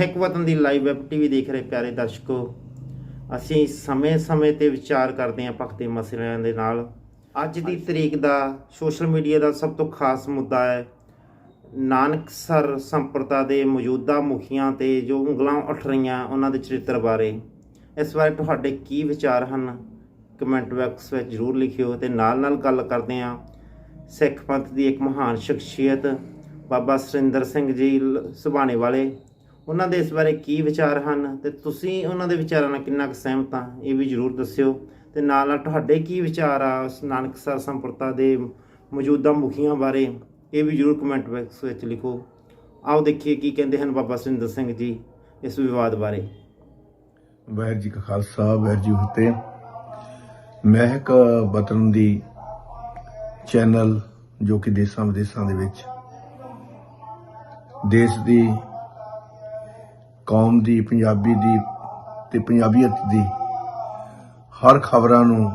ਮਹਿਕ ਵਤਨ ਦੀ live web TV ਦੇਖ ਰਹੇ ਪਿਆਰੇ ਦਰਸ਼ਕੋ ਅਸੀਂ ਸਮੇਂ-ਸਮੇਂ ਤੇ ਵਿਚਾਰ ਕਰਦੇ ਹਾਂ ਭਗਤੀ ਮਸਲਿਆਂ ਦੇ ਨਾਲ। ਅੱਜ ਦੀ ਤਰੀਕ ਦਾ ਸੋਸ਼ਲ ਮੀਡੀਆ ਦਾ ਸਭ ਤੋਂ ਖਾਸ ਮੁੱਦਾ ਹੈ ਨਾਨਕਸਰ ਸੰਪਰਦਾ ਦੇ ਮੌਜੂਦਾ ਮੁਖੀਆਂ ਤੇ ਜੋ ਉਂਗਲਾਂ ਉੱਠ ਰਹੀਆਂ ਉਹਨਾਂ ਦੇ ਚਰਿੱਤਰ ਬਾਰੇ। ਇਸ ਬਾਰੇ ਤੁਹਾਡੇ ਕੀ ਵਿਚਾਰ ਹਨ? ਕਮੈਂਟ ਬਾਕਸ ਵਿੱਚ ਜਰੂਰ ਲਿਖਿਓ ਤੇ ਨਾਲ-ਨਾਲ ਗੱਲ ਕਰਦੇ ਹਾਂ। ਸਿੱਖ ਪੰਥ ਦੀ ਇੱਕ ਮਹਾਨ ਸ਼ਖਸੀਅਤ ਬਾਬਾ ਸੁਰਿੰਦਰ ਸਿੰਘ ਜੀ ਸੁਭਾਣੇ ਵਾਲੇ ਉਹਨਾਂ ਦੇ ਇਸ ਬਾਰੇ ਕੀ ਵਿਚਾਰ ਹਨ ਤੇ ਤੁਸੀਂ ਉਹਨਾਂ ਦੇ ਵਿਚਾਰਾਂ ਨਾਲ ਕਿੰਨਾ ਕੁ ਸਹਿਮਤ ਆ, ਇਹ ਵੀ ਜਰੂਰ ਦੱਸਿਓ। ਤੇ ਨਾਲ ਨਾਲ ਤੁਹਾਡੇ ਕੀ ਵਿਚਾਰ ਆ ਉਸ ਨਾਨਕਸਰ ਸੰਪਰਦਾ ਦੇ ਮੌਜੂਦਾ ਮੁਖੀਆਂ ਬਾਰੇ, ਇਹ ਵੀ ਜਰੂਰ ਕਮੈਂਟ ਬਾਕਸ ਵਿੱਚ ਲਿਖੋ। ਆਓ ਦੇਖੀਏ ਕੀ ਕਹਿੰਦੇ ਹਨ ਬਾਬਾ ਸੁਰਿੰਦਰ ਸਿੰਘ ਜੀ ਇਸ ਵਿਵਾਦ ਬਾਰੇ। ਵਾਹਿਗੁਰੂ ਜੀ ਕਾ ਖਾਲਸਾ, ਵਾਹਿਗੁਰੂ ਜੀ ਕੀ ਫਤਿਹ। ਮਹਿਕ ਵਤਨ ਦੀ ਚੈਨਲ ਜੋ ਕਿ ਦੇਸ਼ਾਂ ਵਿਦੇਸ਼ਾਂ ਦੇ ਵਿੱਚ, ਦੇਸ਼ ਦੀ ਕੌਮ ਦੀ, ਪੰਜਾਬੀ ਦੀ ਤੇ ਪੰਜਾਬੀਅਤ ਦੀ ਹਰ ਖਬਰਾਂ ਨੂੰ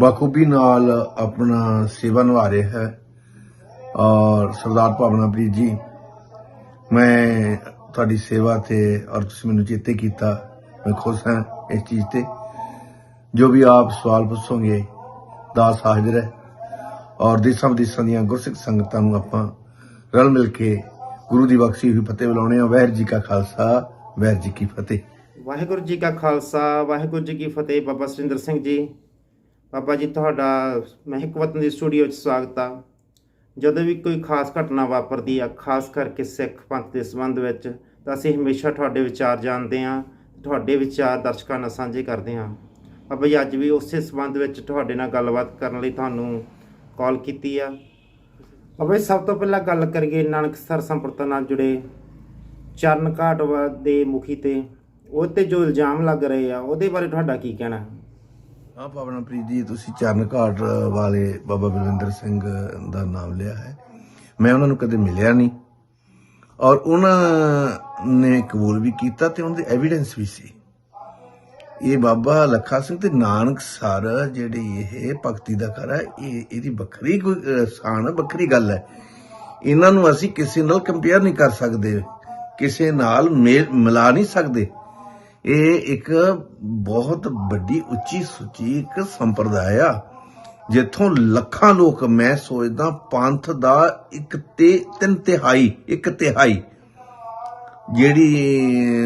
ਬਖੂਬੀ ਨਾਲ ਆਪਣਾ ਸੇਵਾ ਨਿਭਾ ਰਿਹਾ ਹੈ। ਔਰ ਸਰਦਾਰ ਭਾਵਨਾ ਭਾਵਨਾਪ੍ਰੀਤ ਜੀ, ਮੈਂ ਤੁਹਾਡੀ ਸੇਵਾ ਤੇ ਔਰ ਤੁਸੀਂ ਮੈਨੂੰ ਚੇਤੇ ਕੀਤਾ, ਮੈਂ ਖੁਸ਼ ਹਾਂ ਇਸ ਚੀਜ਼ ਤੇ। ਜੋ ਵੀ ਆਪ ਸਵਾਲ ਪੁੱਛੋਗੇ ਦਾਸ ਹਾਜ਼ਰ ਹੈ। ਔਰ ਦੇਸਾਂ ਵਿਦੇਸਾਂ ਦੀਆਂ ਗੁਰਸਿੱਖ ਸੰਗਤਾਂ ਨੂੰ ਆਪਾਂ ਰਲ ਮਿਲ ਕੇ ਗੁਰੂ ਦੀ ਬਖਸ਼ੀ ਹੋਈ ਫਤਿਹ ਬੁਲਾਉਣੇ ਆ ਵਾਹਿਗੁਰੂ ਜੀ ਕਾ ਖਾਲਸਾ, ਵਾਹਿਗੁਰੂ ਜੀ ਕੀ ਫਤਿਹ। ਵਾਹਿਗੁਰੂ ਜੀ ਕਾ ਖਾਲਸਾ, ਵਾਹਿਗੁਰੂ ਜੀ ਕੀ ਫਤਿਹ। ਬਾਬਾ ਸੁਰਿੰਦਰ ਸਿੰਘ ਜੀ, ਬਾਬਾ ਜੀ ਤੁਹਾਡਾ ਮਹਿਕ ਵਤਨ ਦੀ ਸਟੂਡੀਓ 'ਚ ਸਵਾਗਤ ਆ। ਜਦੋਂ ਵੀ ਕੋਈ ਖਾਸ ਘਟਨਾ ਵਾਪਰਦੀ ਆ, ਖਾਸ ਕਰਕੇ ਸਿੱਖ ਪੰਥ ਦੇ ਸੰਬੰਧ ਵਿੱਚ, ਤਾਂ ਅਸੀਂ ਹਮੇਸ਼ਾ ਤੁਹਾਡੇ ਵਿਚਾਰ ਜਾਣਦੇ ਹਾਂ, ਤੁਹਾਡੇ ਵਿਚਾਰ ਦਰਸ਼ਕਾਂ ਨਾਲ ਸਾਂਝੇ ਕਰਦੇ ਹਾਂ। ਬਾਬਾ ਜੀ, ਅੱਜ ਵੀ ਉਸੇ ਸੰਬੰਧ ਵਿੱਚ ਤੁਹਾਡੇ ਨਾਲ ਗੱਲਬਾਤ ਕਰਨ ਲਈ ਤੁਹਾਨੂੰ ਕਾਲ ਕੀਤੀ ਆ। ਬਾਬਾ ਜੀ, ਸਭ ਤੋਂ ਪਹਿਲਾਂ ਗੱਲ ਕਰੀਏ ਨਾਨਕਸਰ ਸੰਪਰਤਾ ਨਾਲ ਜੁੜੇ ਚਰਨ ਘਾਟ ਵਾ- ਦੇ ਮੁਖੀ ਤੇ। ਉਹ ਤੇ ਜੋ ਇਲਜ਼ਾਮ ਲੱਗ ਰਹੇ ਆ, ਉਹਦੇ ਬਾਰੇ ਤੁਹਾਡਾ ਕੀ ਕਹਿਣਾ? ਹਾਂ ਭਾਵਨਾਪ੍ਰੀਤ ਜੀ, ਤੁਸੀਂ ਚਰਨ ਘਾਟ ਵਾਲੇ ਬਾਬਾ ਬਲਵਿੰਦਰ ਸਿੰਘ ਦਾ ਨਾਮ ਲਿਆ ਹੈ। ਮੈਂ ਉਹਨਾਂ ਨੂੰ ਕਦੇ ਮਿਲਿਆ ਨਹੀਂ। ਔਰ ਉਹਨਾਂ ਨੇ ਕਬੂਲ ਵੀ ਕੀਤਾ ਤੇ ਉਹਨਾਂ ਦੇ ਐਵੀਡੈਂਸ ਵੀ ਸੀ। ਇਹ ਬਾਬਾ ਲੱਖਾ ਸਿੰਘ ਤੇ ਨਾਨਕ ਸਰ ਜਿਹੜੀ ਇਹ ਭਗਤੀ ਦਾ ਘਰ ਹੈ, ਇਹ ਇਹਦੀ ਵੱਖਰੀ ਕੋਈ ਸ਼ਾਨ, ਵੱਖਰੀ ਗੱਲ ਹੈ। ਇਹਨਾਂ ਨੂੰ ਅਸੀਂ ਕਿਸੇ ਨਾਲ ਕੰਪੇਅਰ ਨਹੀਂ ਕਰ ਸਕਦੇ, ਕਿਸੇ ਨਾਲ ਮੇਲ, ਮਿਲਾ ਨਹੀਂ ਸਕਦੇ। ਇਹ ਇੱਕ ਬਹੁਤ ਵੱਡੀ ਉੱਚੀ ਸੁੱਚੀ, ਇੱਕ ਸੰਪਰਦਾਇ ਆ, ਜਿੱਥੋਂ ਲੱਖਾਂ ਲੋਕ, ਮੈਂ ਸੋਚਦਾ, ਪੰਥ ਦਾ ਇੱਕ ਤੇ, ਤਿੰਨ ਤਿਹਾਈ, ਇੱਕ ਤਿਹਾਈ ਜਿਹੜੀ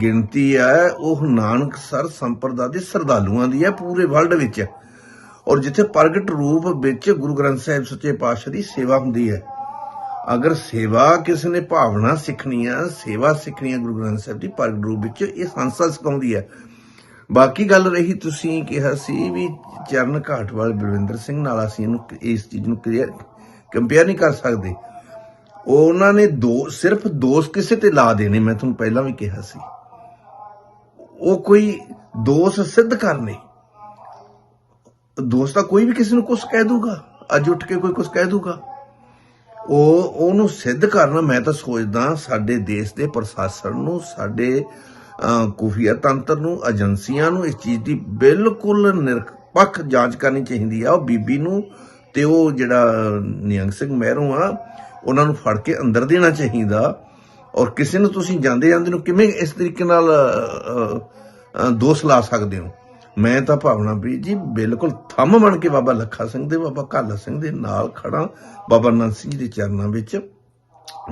ਗਿਣਤੀ ਆ, ਉਹ ਨਾਨਕ ਸਰ ਸੰਪਰਦਾ ਦੇ ਸਰਦਾਲੂਆਂ ਦੀ ਹੈ ਪੂਰੇ ਵਰਲਡ ਵਿੱਚ। ਔਰ ਜਿੱਥੇ ਪ੍ਰਗਟ ਰੂਪ ਵਿੱਚ ਗੁਰੂ ਗ੍ਰੰਥ ਸਾਹਿਬ ਸੱਚੇ ਪਾਤਸ਼ਾਹ ਦੀ ਸੇਵਾ ਹੁੰਦੀ ਹੈ। ਅਗਰ ਸੇਵਾ ਕਿਸੇ ਨੇ ਭਾਵਨਾ ਸਿੱਖਣੀ ਆ ਸੇਵਾ ਸਿੱਖਣੀ ਆ ਗੁਰੂ ਗ੍ਰੰਥ ਸਾਹਿਬ ਦੀ, ਪ੍ਰਗਟ ਰੂਪ ਵਿੱਚ ਇਹ ਸੰਸਾ ਸਿਖਾਉਂਦੀ ਹੈ। ਬਾਕੀ ਗੱਲ ਰਹੀ ਤੁਸੀਂ ਕਿਹਾ ਸੀ ਵੀ ਚਰਨ ਘਾਟ ਵਾਲੇ ਬਲਵਿੰਦਰ ਸਿੰਘ ਨਾਲ ਅਸੀਂ ਇਹਨੂੰ ਇਸ ਚੀਜ਼ ਨੂੰ ਕਲੀਅਰ ਕੰਪੇਅਰ ਨਹੀਂ ਕਰ ਸਕਦੇ। ਉਹਨਾਂ ਨੇ ਦੋ, ਸਿਰਫ ਦੋਸ਼ ਕਿਸੇ ਤੇ ਲਾ ਦੇਣੇ, ਮੈਂ ਤੁਹਾਨੂੰ ਪਹਿਲਾਂ ਵੀ ਕਿਹਾ ਸੀ। ਉਹ ਕੋਈ ਦੋਸ਼ ਸਿੱਧ ਕਰਨੇ ਦੋਸਤ ਤਾਂ ਕੋਈ ਵੀ ਕਿਸੇ ਨੂੰ ਕੁਝ ਕਹਿ ਦੂਗਾ। ਅੱਜ ਉੱਠ ਕੇ ਕੋਈ ਕੁਝ ਕਹਿ ਦੂਗਾ। ਉਹ, ਉਹਨੂੰ ਸਿੱਧ ਕਰਨਾ, ਮੈਂ ਤਾਂ ਸੋਚਦਾ ਸਾਡੇ ਦੇਸ਼ ਦੇ ਪ੍ਰਸ਼ਾਸਨ ਨੂੰ, ਸਾਡੇ ਖੁਫੀਆ ਤੰਤਰ ਨੂੰ, ਏਜੰਸੀਆਂ ਨੂੰ ਇਸ ਚੀਜ਼ ਦੀ ਬਿਲਕੁਲ ਨਿਰਪੱਖ ਜਾਂਚ ਕਰਨੀ ਚਾਹੀਦੀ ਆ। ਉਹ ਬੀਬੀ ਨੂੰ ਤੇ ਉਹ ਜਿਹੜਾ ਨਿਹੰਗ ਸਿੰਘ ਮਹਿਰੋਂ ਆ ਉਹਨਾਂ ਨੂੰ ਫੜ ਕੇ ਅੰਦਰ ਦੇਣਾ ਚਾਹੀਦਾ। ਔਰ ਕਿਸੇ ਨੂੰ ਤੁਸੀਂ ਜਾਂਦੇ ਜਾਂਦੇ ਨੂੰ ਕਿਵੇਂ ਇਸ ਤਰੀਕੇ ਨਾਲ ਦੋਸ਼ ਲਾ ਸਕਦੇ ਹੋ? ਮੈਂ ਤਾਂ ਭਾਵਨਾ ਵੀ ਜੀ ਬਿਲਕੁਲ ਥੰਮ ਬਣ ਕੇ ਬਾਬਾ ਲੱਖਾ ਸਿੰਘ ਦੇ, ਬਾਬਾ ਕਾਲਾ ਸਿੰਘ ਦੇ ਨਾਲ ਖੜਾ ਬਾਬਾ ਨੰਦ ਸਿੰਘ ਜੀ ਦੇ ਚਰਨਾਂ ਵਿੱਚ।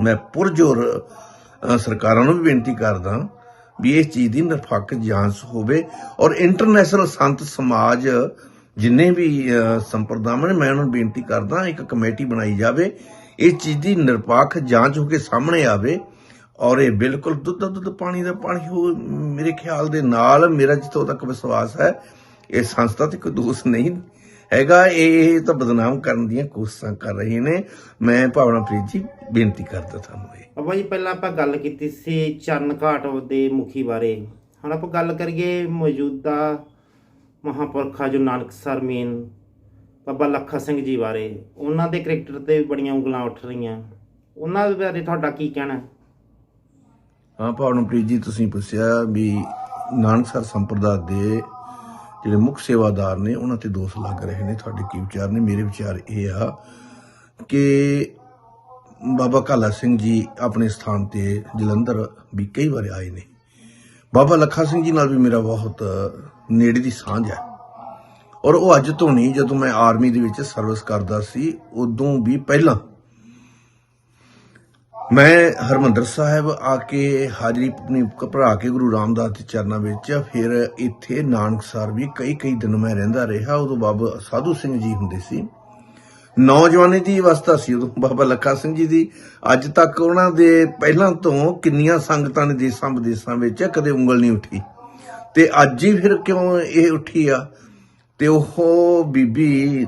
ਮੈਂ ਪੁਰਜੋਰ ਸਰਕਾਰਾਂ ਨੂੰ ਵੀ ਬੇਨਤੀ ਕਰਦਾ ਵੀ ਇਸ ਚੀਜ਼ ਦੀ ਨਿਰਪੱਖ ਜਾਂਚ ਹੋਵੇ। ਔਰ ਇੰਟਰਨੈਸ਼ਨਲ ਸੰਤ ਸਮਾਜ ਜਿੰਨੇ ਵੀ ਸੰਪਰਦਾਵਾਂ ਨੇ, ਮੈਂ ਉਹਨਾਂ ਨੂੰ ਬੇਨਤੀ ਕਰਦਾ ਇੱਕ ਕਮੇਟੀ ਬਣਾਈ ਜਾਵੇ ਇਸ ਚੀਜ਼ ਦੀ ਨਿਰਪੱਖ ਜਾਂਚ ਹੋ ਕੇ ਸਾਹਮਣੇ ਆਵੇ ਔਰ ਇਹ ਬਿਲਕੁਲ ਦੁੱਧ ਦੁੱਧ ਪਾਣੀ ਦਾ ਪਾਣੀ ਹੋ, ਮੇਰੇ ਖਿਆਲ ਦੇ ਨਾਲ ਮੇਰਾ ਜਿੱਥੋਂ ਤੱਕ ਵਿਸ਼ਵਾਸ ਹੈ, ਇਹ ਸੰਸਥਾ ਤੇ ਕੋਈ ਦੋਸ਼ ਨਹੀਂ ਹੈਗਾ। ਇਹ ਤਾਂ ਬਦਨਾਮ ਕਰਨ ਦੀਆਂ ਕੋਸ਼ਿਸ਼ਾਂ ਕਰ ਰਹੇ ਨੇ। ਮੈਂ ਭਾਵਨਾ ਪ੍ਰੀਤ ਜੀ, ਬੇਨਤੀ ਕਰਦਾ ਤੁਹਾਨੂੰ ਇਹ। ਬਾਬਾ ਜੀ, ਪਹਿਲਾਂ ਆਪਾਂ ਗੱਲ ਕੀਤੀ ਸੀ ਚਰਨ ਘਾਟ ਦੇ ਮੁਖੀ ਬਾਰੇ। ਹੁਣ ਆਪਾਂ ਗੱਲ ਕਰੀਏ ਮੌਜੂਦਾ ਮਹਾਪੁਰਖਾ ਜੋ ਨਾਨਕਸਰ ਮੇਨ ਬਾਬਾ ਲੱਖਾ ਸਿੰਘ ਜੀ ਬਾਰੇ। ਉਹਨਾਂ ਦੇ ਕਰੈਕਟਰ ਤੇ ਬੜੀਆਂ ਉਂਗਲਾਂ ਉੱਠ ਰਹੀਆਂ। ਉਹਨਾਂ ਦੇ ਬਾਰੇ ਤੁਹਾਡਾ ਕੀ ਕਹਿਣਾ? ਹਾਂ ਭਾਵਨਾ ਪ੍ਰੀਤ ਜੀ, ਤੁਸੀਂ ਪੁੱਛਿਆ ਵੀ ਨਾਨਕਸਰ ਸੰਪਰਦਾ ਦੇ ਜਿਹੜੇ ਮੁੱਖ ਸੇਵਾਦਾਰ ਨੇ, ਉਹਨਾਂ ਤੇ ਦੋਸ਼ ਲੱਗ ਰਹੇ ਨੇ। ਤੁਹਾਡੇ ਕੀ ਵਿਚਾਰ ਨੇ? ਮੇਰੇ ਵਿਚਾਰ ਇਹ ਆ ਕਿ ਬਾਬਾ ਕਾਲਾ ਸਿੰਘ ਜੀ ਆਪਣੇ ਸਥਾਨ ਤੇ ਜਲੰਧਰ ਵੀ ਕਈ ਵਾਰ ਆਏ ਨੇ। ਬਾਬਾ ਲੱਖਾ ਸਿੰਘ ਜੀ ਨਾਲ ਵੀ ਮੇਰਾ ਬਹੁਤ ਨੇੜੇ ਦੀ ਸਾਂਝ ਹੈ। ਔਰ ਉਹ ਅੱਜ ਤੋਂ ਨਹੀਂ, ਜਦੋਂ ਮੈਂ ਆਰਮੀ ਦੇ ਵਿੱਚ ਸਰਵਿਸ ਕਰਦਾ ਸੀ, ਉਦੋਂ ਵੀ ਪਹਿਲਾਂ। ਮੈਂ ਹਰਮੰਦਰ ਸਾਹਿਬ ਆ ਕੇ ਹਾਜ਼ਰੀ ਆਪਣੀ ਭਰਾ ਕੇ ਗੁਰੂ ਰਾਮਦਾਸ ਦੇ ਚਰਨਾਂ ਵਿੱਚ, ਫਿਰ ਇੱਥੇ ਨਾਨਕਸਰ ਵੀ ਕਈ ਕਈ ਦਿਨ ਮੈਂ ਰਹਿੰਦਾ ਰਿਹਾ। ਉਦੋਂ ਬਾਬਾ ਸਾਧੂ ਸਿੰਘ ਜੀ ਹੁੰਦੇ ਸੀ। ਨੌਜਵਾਨੀ ਦੀ ਅਵਸਥਾ ਸੀ ਉਦੋਂ, ਬਾਬਾ ਲੱਖਾ ਸਿੰਘ ਜੀ ਦੀ। ਅੱਜ ਤੱਕ ਉਹਨਾਂ ਦੇ ਪਹਿਲਾਂ ਤੋਂ ਕਿੰਨੀਆਂ ਸੰਗਤਾਂ ਨੇ ਦੇਸਾਂ ਵਿਦੇਸਾਂ ਵਿੱਚ ਕਦੇ ਉਂਗਲ ਨਹੀਂ ਉੱਠੀ। ਤੇ ਅੱਜ ਹੀ ਫਿਰ ਕਿਉਂ ਇਹ ਉੱਠੀ ਆ? ਤੇ ਉਹ ਬੀਬੀ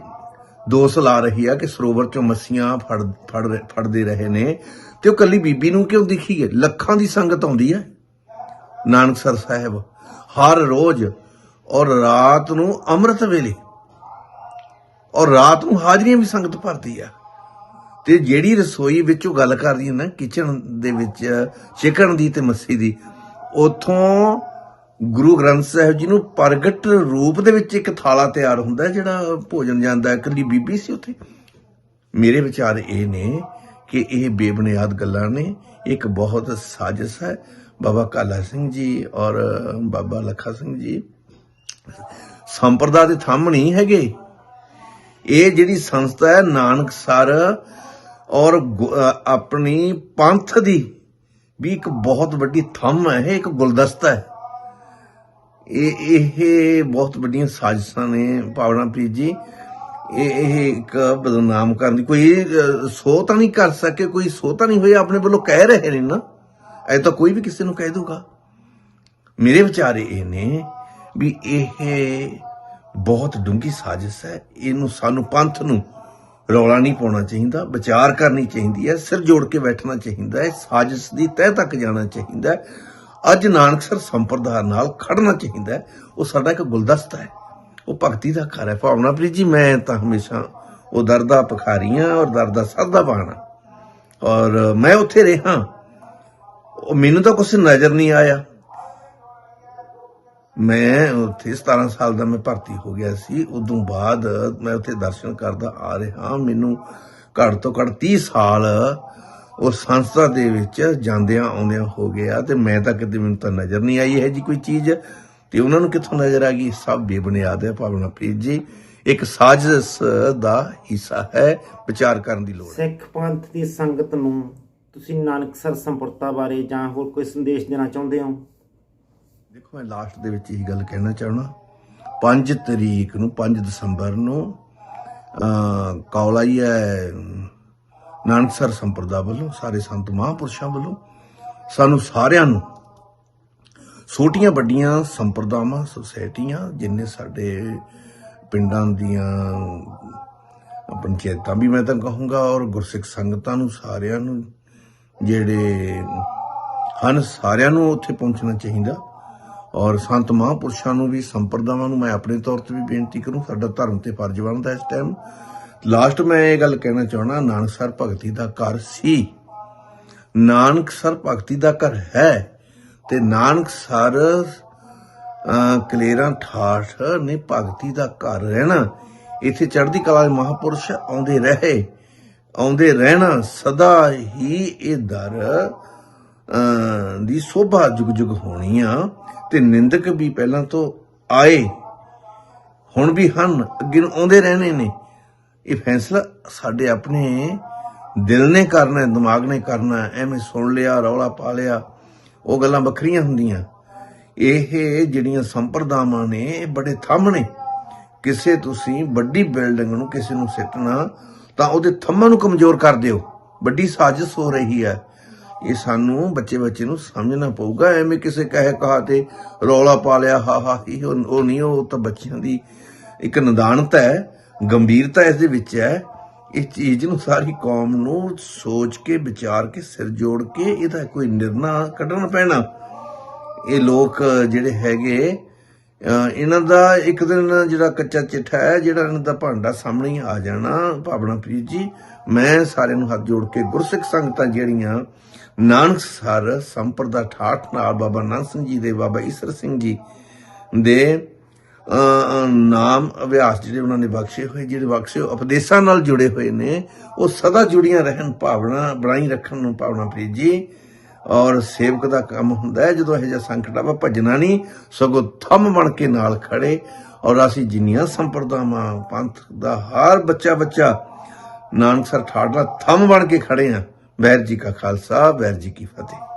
ਦੋਸ਼ ਲਾ ਰਹੀ ਆ ਕਿ ਸਰੋਵਰ ਚੋਂ ਮੱਸੀਆਂ ਫੜ ਫੜ ਫੜਦੇ ਰਹੇ ਨੇ ਤੇ ਉਹ ਕੱਲੀ ਬੀਬੀ ਨੂੰ ਕਿਉਂ ਦਿਖੀ ਹੈ? ਲੱਖਾਂ ਦੀ ਸੰਗਤ ਆਉਂਦੀ ਹੈ। ਨਾਨਕਸਰ ਸਾਹਿਬ, ਹਰ ਰੋਜ਼ ਔਰ ਰਾਤ ਨੂੰ ਅੰਮ੍ਰਿਤ ਵੇਲੇ ਔਰ ਰਾਤ ਨੂੰ ਹਾਜ਼ਰੀਆਂ ਵੀ ਸੰਗਤ ਭਰਦੀ ਆ। ਤੇ ਜਿਹੜੀ ਰਸੋਈ ਵਿੱਚ ਉਹ ਗੱਲ ਕਰਦੀ ਹੈ ਨਾ, ਕਿਚਨ ਦੇ ਵਿੱਚ, ਚਿਕਨ ਦੀ ਤੇ ਮੱਛੀ ਦੀ, ਉਥੋਂ ਗੁਰੂ ਗ੍ਰੰਥ ਸਾਹਿਬ ਜੀ ਨੂੰ ਪ੍ਰਗਟ ਰੂਪ ਦੇ ਵਿੱਚ ਇੱਕ ਥਾਲਾ ਤਿਆਰ ਹੁੰਦਾ ਜਿਹੜਾ ਭੋਜਨ ਜਾਂਦਾ ਇਕੱਲੀ ਬੀਬੀ ਸੀ ਉੱਥੇ। ਮੇਰੇ ਵਿਚਾਰ ਇਹ ਨੇ ਕਿ ਇਹ ਬੇਬੁਨਿਆਦ ਗੱਲਾਂ ਨੇ। ਇੱਕ ਬਹੁਤ ਸਾਜ਼ਿਸ਼ ਹੈ। ਬਾਬਾ ਕਾਲਾ ਸਿੰਘ ਜੀ ਔਰ ਬਾਬਾ ਲੱਖਾ ਸਿੰਘ ਜੀ ਸੰਪਰਦਾ ਦੇ ਥੰਮ ਨਹੀਂ ਹੈਗੇ। ਇਹ ਜਿਹੜੀ ਸੰਸਥਾ ਹੈ ਨਾਨਕਸਰ ਔਰ ਗੁ- ਆਪਣੀ ਪੰਥ ਦੀ ਵੀ ਇੱਕ ਬਹੁਤ ਵੱਡੀ ਥੰਮ ਹੈ। ਇਹ ਇੱਕ ਗੁਲਦਸਤਾ ਹੈ। ਇਹ ਇਹ ਬਹੁਤ ਵੱਡੀਆਂ ਸਾਜ਼ਿਸ਼ਾਂ ਨੇ ਭਾਵਨਾ ਪ੍ਰੀਤ ਜੀ। ਇਹ ਇਹ ਇੱਕ ਬਦਨਾਮ ਕਰਨ ਦੀ ਕੋਈ ਸੋ ਤਾਂ ਨਹੀਂ ਕਰ ਸਕੇ, ਕੋਈ ਸੋ ਤਾਂ ਨਹੀਂ ਹੋਇਆ, ਆਪਣੇ ਵੱਲੋਂ ਕਹਿ ਰਹੇ ਨੇ ਨਾ। ਐ ਤਾਂ ਕੋਈ ਵੀ ਕਿਸੇ ਨੂੰ ਕਹਿ ਦੂਗਾ ਮੇਰੇ ਵਿਚਾਰੇ ਇਹ ਨੇ ਵੀ ਇਹ ਬਹੁਤ ਡੂੰਗੀ ਸਾਜ਼ਿਸ਼ ਹੈ। ਇਹਨੂੰ ਸਾਨੂੰ ਪੰਥ ਨੂੰ ਰੌਲਾ ਨਹੀਂ ਪਾਉਣਾ ਚਾਹੀਦਾ, ਵਿਚਾਰ ਕਰਨੀ ਚਾਹੀਦੀ ਹੈ, ਸਿਰ ਜੋੜ ਕੇ ਬੈਠਣਾ ਚਾਹੀਦਾ ਹੈ, ਸਾਜ਼ਿਸ਼ ਦੀ ਤਹਿ ਤੱਕ ਜਾਣਾ ਚਾਹੀਦਾ ਹੈ। ਅੱਜ ਨਾਨਕਸਰ ਸੰਪਰਦਾ ਨਾਲ ਖੜਨਾ ਚਾਹੀਦਾ ਹੈ। ਉਹ ਸਾਡਾ ਇੱਕ ਗੁਲਦਸਤਾ ਹੈ। ਉਹ ਭਗਤੀ ਦਾ ਘਰ ਹੈ। ਭਾਵਨਾ ਪ੍ਰੀਤ ਜੀ, ਮੈਂ ਤਾਂ ਹਮੇਸ਼ਾ ਉਹ ਦਰਦਾ ਪਖਾਰੀਆਂ ਔਰ ਦਰਦਾ ਸਰਦਾ ਬਾਣਾ ਔਰ ਮੈਂ ਉੱਥੇ ਰਿਹਾ। ਉਹ ਮੈਨੂੰ ਤਾਂ ਕੁਝ ਨਜ਼ਰ ਨਹੀਂ ਆਇਆ। ਮੈਂ ਉੱਥੇ 17 ਸਾਲ ਦਾ ਮੈਂ ਭਰਤੀ ਹੋ ਗਿਆ ਸੀ। ਉਦੋਂ ਬਾਅਦ ਮੈਂ ਉੱਥੇ ਦਰਸ਼ਨ ਕਰਦਾ ਆ ਰਿਹਾ। ਮੈਨੂੰ ਘੱਟ ਤੋਂ ਘੱਟ 30 ਸਾਲ ਉਸ ਸੰਸਥਾ ਦੇ ਵਿੱਚ ਜਾਂਦਿਆਂ ਆਉਂਦਿਆਂ ਹੋ ਗਿਆ ਤੇ ਮੈਂ ਤਾਂ ਕਿਤੇ ਮੈਨੂੰ ਤਾਂ ਨਜ਼ਰ ਨਹੀਂ ਆਈ ਇਹ ਜੀ ਕੋਈ ਚੀਜ਼। ਤੇ ਉਹਨਾਂ ਨੂੰ ਕਿੱਥੋਂ ਨਜ਼ਰ ਆ ਗਈ? ਸਭ ਬੇਬੁਨਿਆਦ ਹੈ ਭਾਵਨਾ ਪ੍ਰੀਤ ਜੀ। ਇੱਕ ਸਾਜ਼ਿਸ਼ ਦਾ ਹਿੱਸਾ ਹੈ ਵਿਚਾਰ ਕਰਨ ਦੀ ਲੋੜ। ਹੈ ਸਿੱਖ ਪੰਥ ਦੀ ਸੰਗਤ ਨੂੰ ਤੁਸੀਂ ਨਾਨਕਸਰ ਸੰਪਰਤਾ ਬਾਰੇ ਜਾਂ ਹੋਰ ਕੋਈ ਸੰਦੇਸ਼ ਦੇਣਾ ਚਾਹੁੰਦੇ ਹੋ? ਦੇਖੋ ਮੈਂ ਲਾਸਟ ਦੇ ਵਿੱਚ ਇਹੀ ਗੱਲ ਕਹਿਣਾ ਚਾਹਣਾ 5 ਤਰੀਕ ਨੂੰ 5 ਦਸੰਬਰ ਨੂੰ ਅ ਕੌਲਾਈ ਹੈ ਨਾਨਕਸਰ ਸੰਪਰਦਾ ਵੱਲੋਂ, ਸਾਰੇ ਸੰਤ ਮਹਾਂਪੁਰਸ਼ਾਂ ਵੱਲੋਂ, ਸਾਨੂੰ ਸਾਰਿਆਂ ਨੂੰ ਛੋਟੀਆਂ ਵੱਡੀਆਂ ਸੰਪਰਦਾਵਾਂ, ਸੁਸਾਇਟੀਆਂ, ਜਿੰਨੇ ਸਾਡੇ ਪਿੰਡਾਂ ਦੀਆਂ ਪੰਚਾਇਤਾਂ ਵੀ ਮੈਂ ਤਾਂ ਕਹੂੰਗਾ ਔਰ ਗੁਰਸਿੱਖ ਸੰਗਤਾਂ ਨੂੰ ਸਾਰਿਆਂ ਨੂੰ, ਜਿਹੜੇ ਹਨ, ਸਾਰਿਆਂ ਨੂੰ ਉੱਥੇ ਪਹੁੰਚਣਾ ਚਾਹੀਦਾ। ਔਰ ਸੰਤ ਮਹਾਂਪੁਰਸ਼ਾਂ ਨੂੰ ਵੀ ਸੰਪਰਦਾਵਾਂ ਨੂੰ ਮੈਂ ਆਪਣੇ ਤੌਰ ਤੇ ਵੀ ਬੇਨਤੀ ਕਰੂੰ, ਸਾਡਾ ਧਰਮ ਤੇ ਫਰਜ਼ ਬਣਦਾ ਇਸ ਟਾਈਮ ਲਾਸਟ ਮੈਂ ਇਹ ਗੱਲ ਕਹਿਣਾ ਚਾਹਣਾ ਨਾਨਕਸਰ ਭਗਤੀ ਦਾ ਘਰ ਸੀ। ਨਾਨਕ ਸਰ ਭਗਤੀ ਦਾ ਘਰ ਹੈ ਤੇ ਨਾਨਕ ਸਰ ਕਲੇਰਾਂ ਠਾਠ ਨੇ ਭਗਤੀ ਦਾ ਘਰ ਰਹਿਣਾ। ਇੱਥੇ ਚੜ੍ਹਦੀ ਕਲਾ ਦੇ ਮਹਾਪੁਰਸ਼ ਆਉਂਦੇ ਰਹੇ, ਆਉਂਦੇ ਰਹਿਣਾ, ਸਦਾ ਹੀ ਇਹ ਦਰ ਦੀ ਸੋਭਾ ਜੁਗ ਜੁਗ ਹੋਣੀ ਆ ਤੇ ਨਿੰਦਕ ਵੀ ਪਹਿਲਾਂ ਤੋਂ ਆਏ, ਹੁਣ ਵੀ ਹਨ, ਅੱਗੇ ਨੂੰ ਆਉਂਦੇ ਰਹਿਣੇ ਨੇ। ਇਹ ਫੈਸਲਾ ਸਾਡੇ ਆਪਣੇ ਦਿਲ ਨੇ ਕਰਨਾ ਹੈ, ਦਿਮਾਗ ਨੇ ਕਰਨਾ ਹੈ। ਐਵੇਂ ਸੁਣ ਲਿਆ ਰੌਲਾ ਪਾ ਲਿਆ ਉਹ ਗੱਲਾਂ ਵੱਖਰੀਆਂ ਹੁੰਦੀਆਂ। ਇਹ ਜਿਹੜੀਆਂ ਸੰਪਰਦਾਵਾਂ ਨੇ ਇਹ ਬੜੇ ਥੰਮ ਨੇ। ਕਿਸੇ ਤੁਸੀਂ ਵੱਡੀ ਬਿਲਡਿੰਗ ਨੂੰ ਕਿਸੇ ਨੂੰ ਸਿੱਟਣਾ ਤਾਂ ਉਹਦੇ ਥੰਮਾਂ ਨੂੰ ਕਮਜ਼ੋਰ ਕਰ ਦਿਓ। ਵੱਡੀ ਸਾਜ਼ਿਸ਼ ਹੋ ਰਹੀ ਹੈ। ਇਹ ਸਾਨੂੰ ਬੱਚੇ ਬੱਚੇ ਨੂੰ ਸਮਝਣਾ ਪਊਗਾ ਐਵੇਂ ਕਿਸੇ ਕਹੇ ਕਹਾ ਤੇ ਰੌਲਾ ਪਾ ਲਿਆ ਹਾ ਹਾ ਹੀ ਉਹ ਉਹ ਨਹੀਂ ਉਹ ਤਾਂ ਬੱਚਿਆਂ ਦੀ ਇੱਕ ਨਿਦਾਨਤਾ ਹੈ। ਗੰਭੀਰਤਾ ਇਸ ਦੇ ਵਿੱਚ ਹੈ। ਇਹ ਚੀਜ਼ ਨੂੰ ਸਾਰੀ ਕੌਮ ਨੂੰ ਸੋਚ ਕੇ, ਵਿਚਾਰ ਕੇ, ਸਿਰ ਜੋੜ ਕੇ ਇਹਦਾ ਕੋਈ ਨਿਰਣਾ ਕੱਢਣਾ ਪੈਣਾ। ਇਹ ਲੋਕ ਜਿਹੜੇ ਹੈਗੇ ਇਹਨਾਂ ਦਾ ਇੱਕ ਦਿਨ ਜਿਹੜਾ ਕੱਚਾ ਚਿੱਠਾ ਹੈ, ਜਿਹੜਾ ਇਹਨਾਂ ਦਾ ਭਾਂਡਾ ਸਾਹਮਣੇ ਹੀ ਆ ਜਾਣਾ, ਭਾਵਨਾ ਪ੍ਰੀਤ ਜੀ। ਮੈਂ ਸਾਰਿਆਂ ਨੂੰ ਹੱਥ ਜੋੜ ਕੇ ਗੁਰਸਿੱਖ ਸੰਗਤਾਂ ਜਿਹੜੀਆਂ, ਨਾਨਕ ਸਰ ਸੰਪਰਦਾ ਠਾਠ ਨਾਲ ਬਾਬਾ ਨਾਨਕ ਸਿੰਘ ਜੀ ਦੇ, ਬਾਬਾ ਈਸਰ ਸਿੰਘ ਜੀ ਦੇ ਨਾਮ ਅਭਿਆਸ ਜਿਹੜੇ ਉਹਨਾਂ ਨੇ ਬਖਸ਼ੇ ਹੋਏ, ਜਿਹੜੇ ਬਖਸ਼ੇ ਹੋਏ, ਉਪਦੇਸ਼ਾਂ ਨਾਲ ਜੁੜੇ ਹੋਏ ਨੇ, ਉਹ ਸਦਾ ਜੁੜੀਆਂ ਰਹਿਣ, ਭਾਵਨਾ ਬਣਾਈ ਰੱਖਣ ਨੂੰ ਭਾਵਨਾ ਪ੍ਰੀਤ ਜੀ। ਔਰ ਸੇਵਕ ਦਾ ਕੰਮ ਹੁੰਦਾ ਹੈ, ਜਦੋਂ ਇਹ ਜਿਹਾ ਸੰਕਟ ਆਵੇ, ਭੱਜਣਾ ਨਹੀਂ, ਸਗੋਂ ਥੰਮ ਬਣ ਕੇ ਨਾਲ ਖੜੇ। ਔਰ ਅਸੀਂ ਜਿੰਨੀਆਂ ਸੰਪਰਦਾਵਾਂ, ਪੰਥ ਦਾ ਹਰ ਬੱਚਾ ਬੱਚਾ ਨਾਨਕ ਸਰ ਠਾੜਨਾ ਥੰਮ ਬਣ ਕੇ ਖੜੇ ਆ ਵੈਰ ਜੀ ਕਾ ਖਾਲਸਾ ਵੈਰ ਜੀ ਕੀ ਫਤਿਹ।